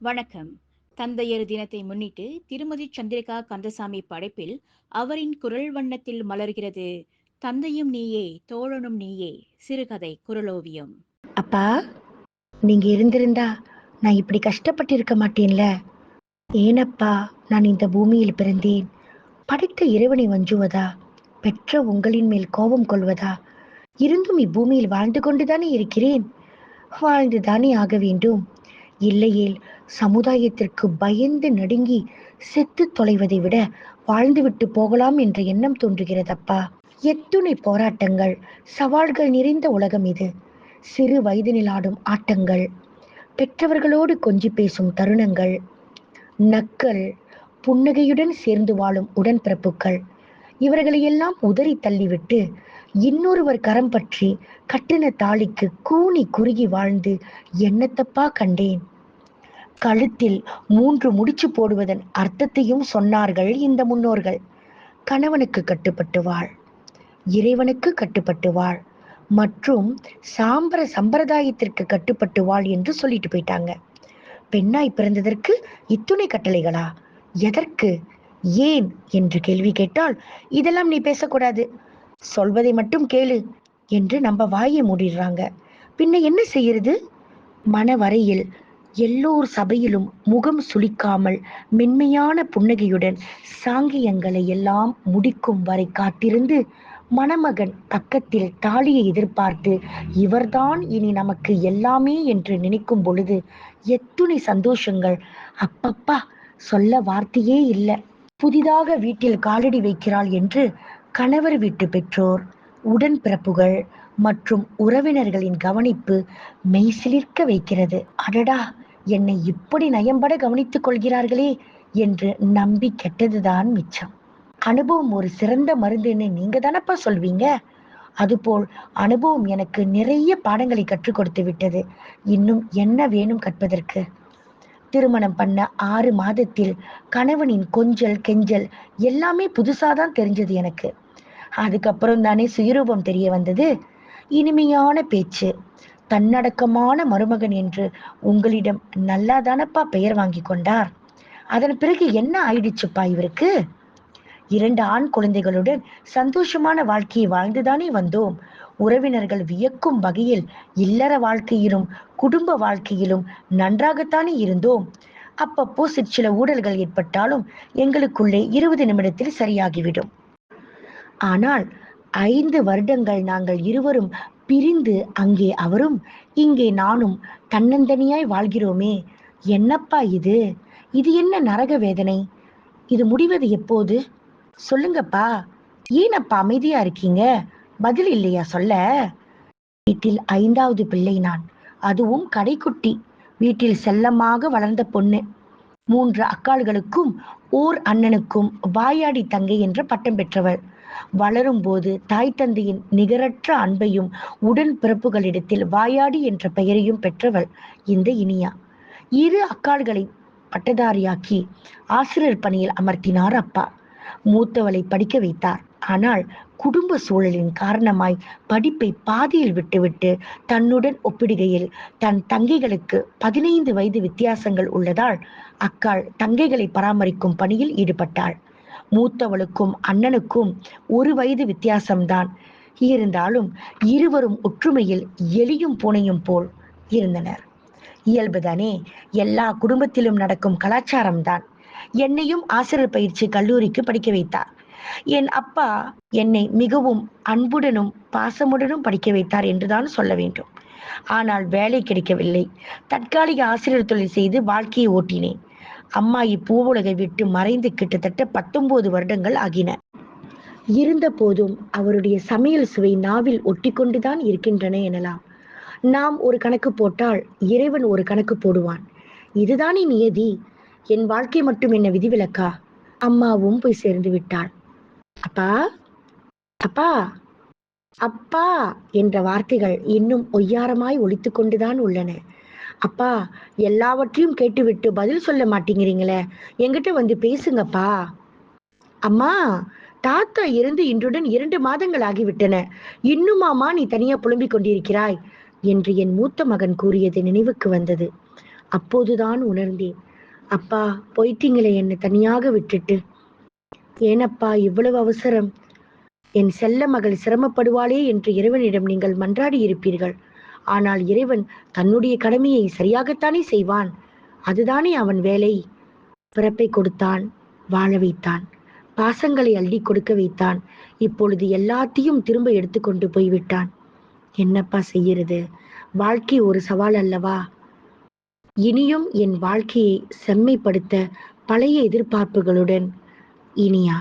வணக்கம். தந்தையர் தினத்தை முன்னிட்டு திருமதி சந்திரிகா கந்தசாமி படைப்பில் அவரின் குரல் வண்ணத்தில் மலர்கிறது. தந்தையும் நீயே தோழனும் நீயே சிறுகதை குரலோவியம். அப்பா நீங்க இருந்திருந்தா நான் இப்படி கஷ்டப்பட்டு இருக்க மாட்டேன்ல. ஏனப்பா நான் இந்த பூமியில் பிறந்தேன். படைத்த இறைவனை வஞ்சுவதா? பெற்ற உங்களின் மேல் கோபம் கொள்வதா? இருந்தும் இப்பூமியில் வாழ்ந்து கொண்டுதானே இருக்கிறேன். வாழ்ந்துதானே ஆக வேண்டும். இல்லையேல் சமுதாயத்திற்கு பயந்து நடுங்கி செத்து தொலைவதை விட வாழ்ந்துவிட்டு போகலாம் என்ற எண்ணம் தோன்றுகிறதப்பா. எத்துணை போராட்டங்கள் சவால்கள் நிறைந்த உலகம் இது. சிறு வயதினில் ஆடும் ஆட்டங்கள் பெற்றவர்களோடு கொஞ்சி பேசும் தருணங்கள் நக்கல் புன்னகையுடன் சேர்ந்து வாழும் உடன்பிறப்புகள் இவர்களையெல்லாம் உதறி தள்ளிவிட்டு இன்னொருவர் கரம் பற்றி கட்டின தாலிக்கு கூனி குறுகி வாழ்ந்து என்னத்தப்பா கண்டேன்? கழுத்தில் மூன்று முடிச்சு போடுவதன் அர்த்தத்தையும் சொன்னார்கள் இந்த முன்னோர்கள். கணவனுக்கு கட்டுப்பட்டு வாழ் இறைவனுக்கு கட்டுப்பட்டு வாழ் மற்றும் சாம்பர சம்பிரதாயத்திற்கு கட்டுப்பட்டு வாழ் என்று சொல்லிட்டு போயிட்டாங்க. பெண்ணாய் பிறந்ததற்கு இத்துணை கட்டளைகளா? எதற்கு? ஏன்? என்று கேள்வி கேட்டால் இதெல்லாம் நீ பேசக்கூடாது. சொல்வதை மட்டும் கேளு என்று நம்ம வாயை மூடிடுறாங்க. பின்ன என்ன செய்யறது? மனவரையில் எல்லோர் சபையிலும் முகம் சுளிக்காமல் மென்மையான புன்னகையுடன் சாங்கியங்களை எல்லாம் முடிக்கும் வரை காத்திருந்து மணமகன் பக்கத்தில் தாலியை எதிர்பார்த்து இவர்தான் இனி நமக்கு எல்லாமே என்று நினைக்கும் பொழுது எத்துணை சந்தோஷங்கள் அப்பப்பா சொல்ல வார்த்தையே இல்லை. புதிதாக வீட்டில் காலடி வைக்கிறாள் என்று கணவர் வீட்டு பெற்றோர் உடன்பிறப்புகள் மற்றும் உறவினர்களின் கவனிப்பு மெய்சிலிர்க்க வைக்கிறது. அடடா என்னை இப்படி நயம்பட கவனித்துக் கொள்கிறார்களே என்று நம்பி கெட்டதுதான் மிச்சம். அனுபவம் ஒரு சிறந்த மருந்துன்னு நீங்க தானப்பா சொல்வீங்க? அதுபோல் அனுபவம் எனக்கு நிறைய பாடங்களை கற்றுக் கொடுத்து விட்டது. இன்னும் என்ன வேணும் கற்பதற்கு? திருமணம் பண்ண ஆறு மாதத்தில் கணவனின் கொஞ்சல் கெஞ்சல் எல்லாமே புதுசாதான் தெரிஞ்சது எனக்கு. அதுக்கப்புறம் தானே சுயரூபம் தெரிய வந்தது. இனிமையான பேச்சு. தன்னடக்கமான மருமகன் என்று உங்களிடம் நல்லா தானப்பா பெயர் வாங்கி கொண்டார். அதன் பிறகு என்ன ஆயிடுச்சுப்பா இவருக்கு? இரண்டு ஆண் குழந்தைகளுடன் சந்தோஷமான வாழ்க்கையை வாழ்ந்துதானே வந்தோம். உறவினர்கள் வியக்கும் வகையில் இல்லற வாழ்க்கையிலும் குடும்ப வாழ்க்கையிலும் நன்றாகத்தானே இருந்தோம். அப்பப்போ சிற்சில ஊழல்கள் ஏற்பட்டாலும் எங்களுக்குள்ளே இருபது நிமிடத்தில் சரியாகிவிடும். ஆனால் ஐந்து வருடங்கள் நாங்கள் இருவரும் பிரிந்து அங்கே அவரும் இங்கே நானும் தன்னந்தனியாய் வாழ்கிறோமே. என்னப்பா இது? இது என்ன நரக வேதனை? இது முடிவது எப்போது? சொல்லுங்கப்பா. ஏனப்பா அமைதியா இருக்கீங்க? பதில் இல்லையா சொல்ல? வீட்டில் ஐந்தாவது பிள்ளை நான். அதுவும் கடைக்குட்டி. வீட்டில் செல்லமாக வளர்ந்த பொண்ணு. மூன்று அக்காள்களுக்கும் ஓர் அண்ணனுக்கும் வாயாடி தங்கை என்ற பட்டம் பெற்றவள். வளரும் போது தாய் தந்தையின் நிகரற்ற அன்பையும் உடன் பிறப்புகளிடத்தில் வாயாடி என்ற பெயரையும் பெற்றவள் இந்த இனியா. இரு அக்காள்களை பட்டதாரியாக்கி ஆசிரியர் பணியில் அமர்த்தினார் அப்பா. மூத்தவளை படிக்க வைத்தார். ஆனால் குடும்ப சூழலின் காரணமாய் படிப்பை பாதியில் விட்டுவிட்டு தன்னுடன் ஒப்பிடுகையில் தன் தங்கைகளுக்கு பதினைந்து வயது வித்தியாசங்கள் உள்ளதால் அக்காள் தங்கைகளை பராமரிக்கும் பணியில் ஈடுபட்டாள். மூத்தவளுக்கும் அண்ணனுக்கும் ஒரு வயது வித்தியாசம்தான். இருந்தாலும் இருவரும் ஒற்றுமையில் எலியும் பூனையும் போல் இருந்தனர். இயல்புதானே எல்லா குடும்பத்திலும் நடக்கும் கலாச்சாரம்தான். என்னையும் ஆசிரியர் பயிற்சி கல்லூரிக்கு படிக்க வைத்தார். என் அப்பா என்னை மிகவும் அன்புடனும் பாசமுடனும் படிக்க வைத்தார் என்றுதான் சொல்ல வேண்டும். ஆனால் வேலை கிடைக்கவில்லை. தற்காலிக ஆசிரியர் தொழில் செய்து வாழ்க்கையை ஓட்டினேன். அம்மா இப்பூவுலகை விட்டு மறைந்து கிட்டத்தட்ட பத்தொன்பது வருடங்கள் ஆகின. இருந்த போதும் அவருடைய சமையல் சுவை நாவில் ஒட்டி கொண்டுதான் இருக்கின்றன எனலாம். நாம் ஒரு கணக்கு போட்டால் இறைவன் ஒரு கணக்கு போடுவான். இதுதானே நியதி? என் வாழ்க்கை மட்டும் என்ன விதிவிலக்கா? அம்மாவும் போய் சேர்ந்து விட்டாள். அப்பா? அப்பா? அப்பா! என்ற வார்த்தைகள் இன்னும் ஒய்யாரமாய் ஒழித்து கொண்டுதான் உள்ளன. அப்பா எல்லாவற்றையும் கேட்டுவிட்டு பதில் சொல்ல மாட்டேங்கிறீங்களே. என்கிட்ட வந்து பேசுங்கப்பா. அம்மா தாத்தா இருந்து இன்றுடன் இரண்டு மாதங்கள் ஆகிவிட்டன. இன்னுமாமா நீ தனியா புலம்பிக் கொண்டிருக்கிறாய் என்று என் மூத்த மகன் கூறியது நினைவுக்கு வந்தது. அப்போதுதான் உணர்ந்தேன். அப்பா போயிட்டீங்களே என்னை தனியாக விட்டுட்டு. ஏனப்பா இவ்வளவு அவசரம்? என் செல்ல மகள் சிரமப்படுவாளே என்று இறைவனிடம் நீங்கள் மன்றாடி இருப்பீர்கள். ஆனால் இறைவன் தன்னுடைய கடமையை சரியாகத்தானே செய்வான்? அதுதானே அவன் வேலை. பிறப்பை கொடுத்தான் வாழ வைத்தான் பாசங்களை அள்ளி கொடுக்க வைத்தான். இப்பொழுது எல்லாத்தையும் திரும்ப எடுத்துக்கொண்டு போய்விட்டான். என்னப்பா செய்கிறது வாழ்க்கை ஒரு சவால் அல்லவா? இனியும் என் வாழ்க்கையை செம்மைப்படுத்த பழைய எதிர்பார்ப்புகளுடன் இனியா